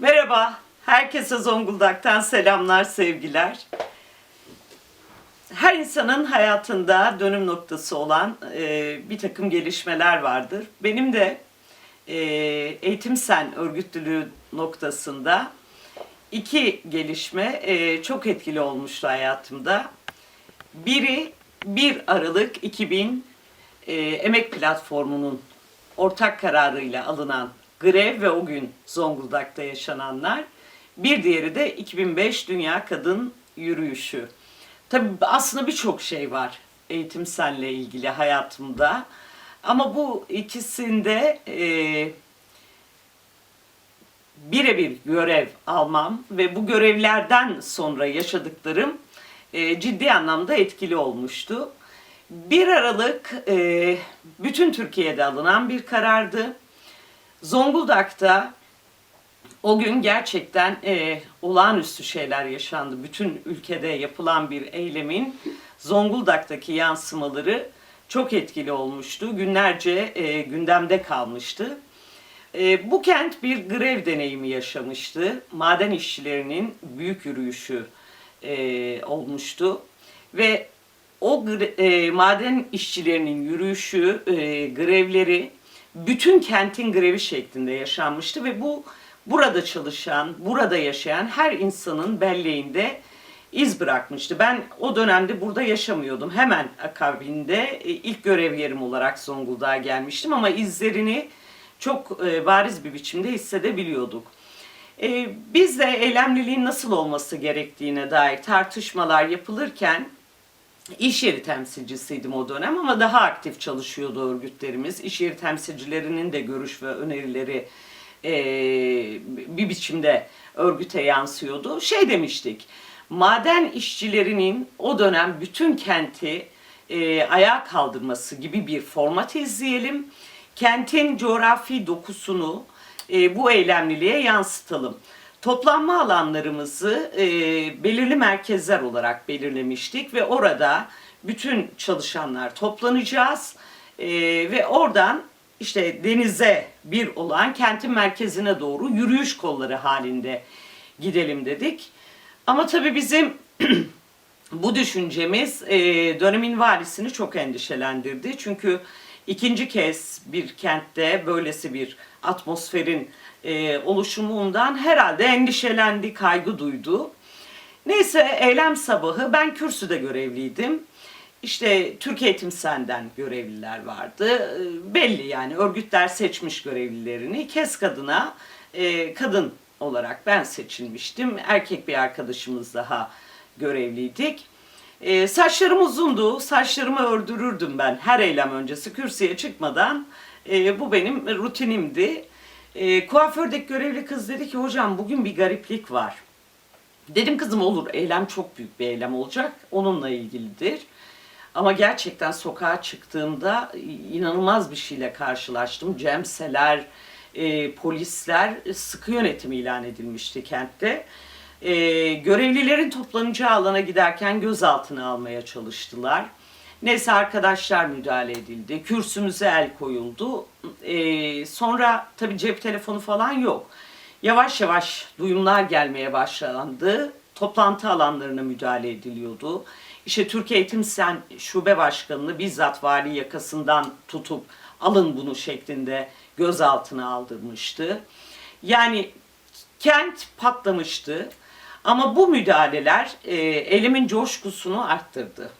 Merhaba, herkese Zonguldak'tan selamlar, sevgiler. Her insanın hayatında dönüm noktası olan e, bir takım gelişmeler vardır. Benim de e, Eğitim Sen örgütlülüğü noktasında iki gelişme e, çok etkili olmuştu hayatımda. Biri 1 Aralık 2000 e, Emek Platformu'nun ortak kararıyla alınan grev ve o gün Zonguldak'ta yaşananlar. Bir diğeri de 2005 Dünya Kadın Yürüyüşü. Tabii aslında birçok şey var eğitim senle ilgili hayatımda. Ama bu ikisinde e, birebir görev almam ve bu görevlerden sonra yaşadıklarım e, ciddi anlamda etkili olmuştu. 1 Aralık e, bütün Türkiye'de alınan bir karardı. Zonguldak'ta o gün gerçekten e, olağanüstü şeyler yaşandı. Bütün ülkede yapılan bir eylemin Zonguldak'taki yansımaları çok etkili olmuştu. Günlerce e, gündemde kalmıştı. E, bu kent bir grev deneyimi yaşamıştı. Maden işçilerinin büyük yürüyüşü e, olmuştu. Ve o e, maden işçilerinin yürüyüşü, e, grevleri bütün kentin grevi şeklinde yaşanmıştı ve bu burada çalışan, burada yaşayan her insanın belleğinde iz bırakmıştı. Ben o dönemde burada yaşamıyordum. Hemen akabinde e, ilk görev yerim olarak Zonguldak'a gelmiştim ama izlerini çok e, bariz bir biçimde hissedebiliyorduk. E, biz de eylemliliğin nasıl olması gerektiğine dair tartışmalar yapılırken İş yeri temsilcisiydim o dönem ama daha aktif çalışıyordu örgütlerimiz. İş yeri temsilcilerinin de görüş ve önerileri e, bir biçimde örgüte yansıyordu. Şey demiştik, maden işçilerinin o dönem bütün kenti e, ayağa kaldırması gibi bir format izleyelim. Kentin coğrafi dokusunu e, bu eylemliliğe yansıtalım. Toplanma alanlarımızı e, belirli merkezler olarak belirlemiştik ve orada bütün çalışanlar toplanacağız E, ve oradan işte denize bir olan kentin merkezine doğru yürüyüş kolları halinde gidelim dedik. Ama tabii bizim bu düşüncemiz e, dönemin valisini çok endişelendirdi. Çünkü ikinci kez bir kentte böylesi bir atmosferin e, oluşumundan herhalde endişelendi, kaygı duydu. Neyse eylem sabahı ben kürsüde görevliydim. İşte Türk Eğitim Sen'den görevliler vardı. E, belli yani örgütler seçmiş görevlilerini. KES kadına e, kadın olarak ben seçilmiştim. Erkek bir arkadaşımız daha görevliydik. E, saçlarım uzundu. Saçlarımı ördürürdüm ben her eylem öncesi kürsüye çıkmadan. E, bu benim rutinimdi. E, kuafördeki görevli kız dedi ki hocam bugün bir gariplik var. Dedim kızım olur eylem çok büyük bir eylem olacak. Onunla ilgilidir. Ama gerçekten sokağa çıktığımda inanılmaz bir şeyle karşılaştım. Cemseler, e, polisler sıkı yönetim ilan edilmişti kentte. E, görevlilerin toplanacağı alana giderken gözaltına almaya çalıştılar. Neyse arkadaşlar müdahale edildi. Kürsümüze el koyuldu. E, sonra tabii cep telefonu falan yok. Yavaş yavaş duyumlar gelmeye başlandı. Toplantı alanlarına müdahale ediliyordu. İşte Türkiye Eğitim Sen Şube Başkanı'nı bizzat vali yakasından tutup alın bunu şeklinde gözaltına aldırmıştı. Yani kent patlamıştı. Ama bu müdahaleler e, elimin coşkusunu arttırdı.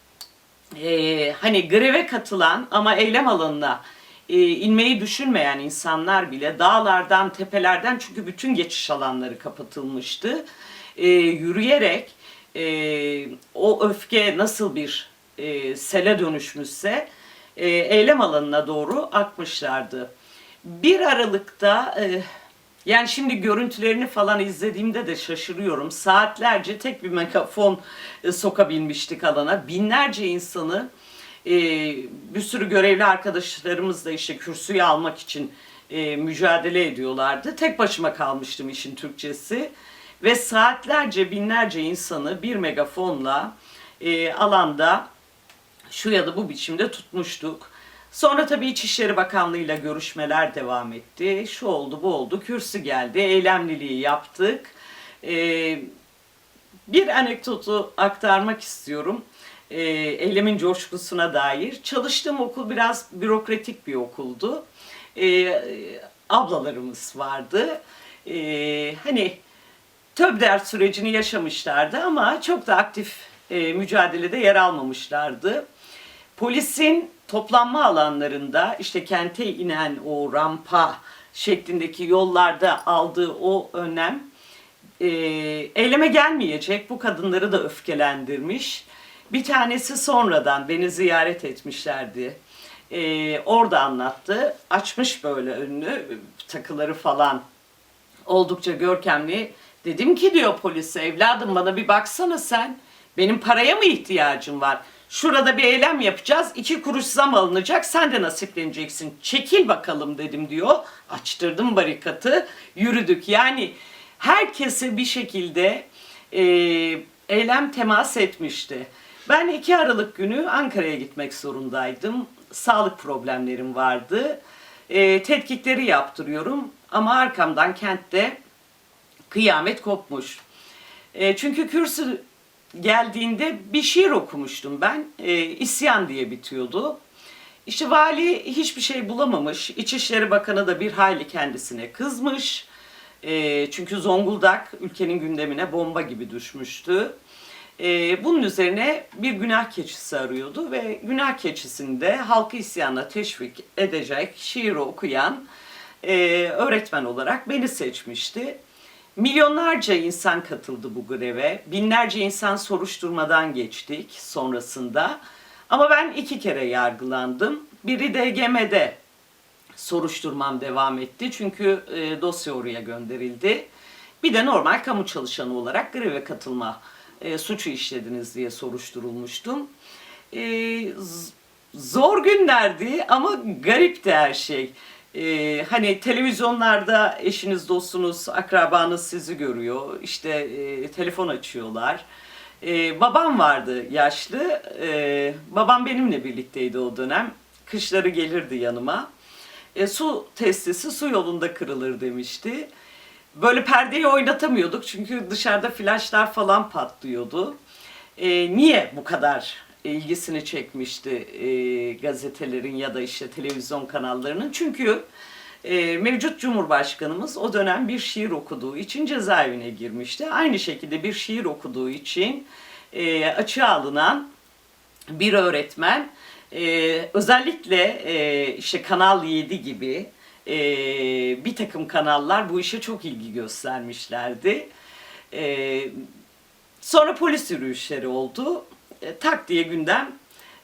E, hani greve katılan ama eylem alanına e, inmeyi düşünmeyen insanlar bile dağlardan, tepelerden çünkü bütün geçiş alanları kapatılmıştı. E, yürüyerek e, o öfke nasıl bir e, sele dönüşmüşse e, eylem alanına doğru akmışlardı. 1 Aralık'ta e, yani şimdi görüntülerini falan izlediğimde de şaşırıyorum. Saatlerce tek bir megafon e, sokabilmiştik alana. Binlerce insanı e, bir sürü görevli arkadaşlarımız da işte kürsüyü almak için e, mücadele ediyorlardı. Tek başıma kalmıştım işin Türkçesi. Ve saatlerce binlerce insanı bir megafonla alanda şu ya da bu biçimde tutmuştuk. Sonra tabii İçişleri Bakanlığı'yla görüşmeler devam etti. Şu oldu bu oldu. Kürsü geldi. Eylemliliği yaptık. Ee, bir anekdotu aktarmak istiyorum. Ee, eylemin coşkusuna dair. Çalıştığım okul biraz bürokratik bir okuldu. Ee, ablalarımız vardı. Ee, hani TÖBDER sürecini yaşamışlardı ama çok da aktif e, mücadelede yer almamışlardı. Polisin toplanma alanlarında işte kente inen o rampa şeklindeki yollarda aldığı o önlem e, eyleme gelmeyecek bu kadınları da öfkelendirmiş. Bir tanesi sonradan beni ziyaret etmişlerdi. E, orada anlattı. Açmış böyle önünü takıları falan oldukça görkemli. Dedim ki diyor polise evladım bana bir baksana sen. Benim paraya mı ihtiyacım var? Şurada bir eylem yapacağız. iki kuruş zam alınacak. Sen de nasipleneceksin. Çekil bakalım dedim diyor. Açtırdım barikatı. Yürüdük. Yani herkese bir şekilde e, eylem temas etmişti. Ben 2 Aralık günü Ankara'ya gitmek zorundaydım. Sağlık problemlerim vardı. E, tetkikleri yaptırıyorum. Ama arkamdan kentte kıyamet kopmuş. E, çünkü kürsü geldiğinde bir şiir okumuştum ben. E, İsyan diye bitiyordu. İşte vali hiçbir şey bulamamış. İçişleri Bakanı da bir hayli kendisine kızmış. E, çünkü Zonguldak ülkenin gündemine bomba gibi düşmüştü. E, bunun üzerine bir günah keçisi arıyordu ve günah keçisinde halkı isyana teşvik edecek şiir okuyan e, öğretmen olarak beni seçmişti. Milyonlarca insan katıldı bu greve. Binlerce insan soruşturmadan geçtik sonrasında. Ama ben iki kere yargılandım. Biri DGM'de soruşturmam devam etti. Çünkü e, dosya oraya gönderildi. Bir de normal kamu çalışanı olarak greve katılma e, suçu işlediniz diye soruşturulmuştum. E, zor günlerdi ama garipti her şey. Ee, hani televizyonlarda eşiniz, dostunuz, akrabanız sizi görüyor. İşte e, telefon açıyorlar. Ee, babam vardı yaşlı. Ee, babam benimle birlikteydi o dönem. Kışları gelirdi yanıma. E, su testisi su yolunda kırılır demişti. Böyle perdeyi oynatamıyorduk çünkü dışarıda flaşlar falan patlıyordu. E, niye bu kadar ilgisini çekmişti e, gazetelerin ya da işte televizyon kanallarının? Çünkü e, mevcut Cumhurbaşkanımız o dönem bir şiir okuduğu için cezaevine girmişti. Aynı şekilde bir şiir okuduğu için e, açığa alınan bir öğretmen e, özellikle e, işte Kanal 7 gibi e, bir takım kanallar bu işe çok ilgi göstermişlerdi. E, sonra polis yürüyüşleri oldu. E, tak diye gündem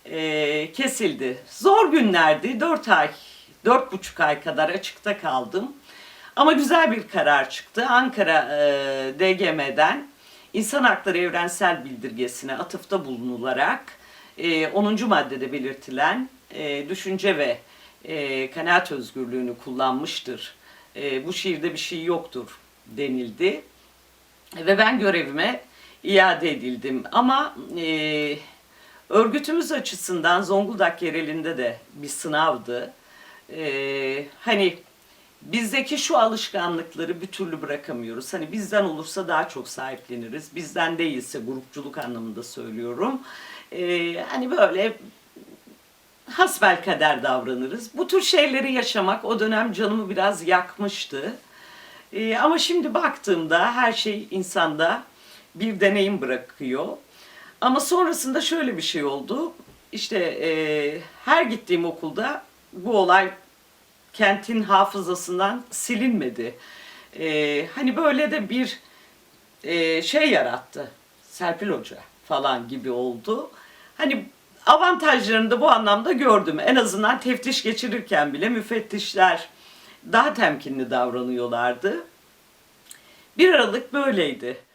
e, kesildi. Zor günlerdi. 4 ay, dört buçuk ay kadar açıkta kaldım. Ama güzel bir karar çıktı. Ankara e, DGM'den İnsan Hakları Evrensel Bildirgesi'ne atıfta bulunularak e, 10. maddede belirtilen e, düşünce ve e, kanaat özgürlüğünü kullanmıştır. E, bu şiirde bir şey yoktur denildi. Ve ben görevime iade edildim. Ama e, örgütümüz açısından Zonguldak yerelinde de bir sınavdı. E, hani bizdeki şu alışkanlıkları bir türlü bırakamıyoruz. Hani bizden olursa daha çok sahipleniriz. Bizden değilse grupçuluk anlamında söylüyorum. E, hani böyle hasbel kader davranırız. Bu tür şeyleri yaşamak o dönem canımı biraz yakmıştı. Ee, ama şimdi baktığımda her şey insanda bir deneyim bırakıyor. Ama sonrasında şöyle bir şey oldu. İşte e, her gittiğim okulda bu olay kentin hafızasından silinmedi. E, hani böyle de bir e, şey yarattı. Serpil Hoca falan gibi oldu. Hani avantajlarını da bu anlamda gördüm. En azından teftiş geçirirken bile müfettişler daha temkinli davranıyorlardı. Bir Aralık böyleydi.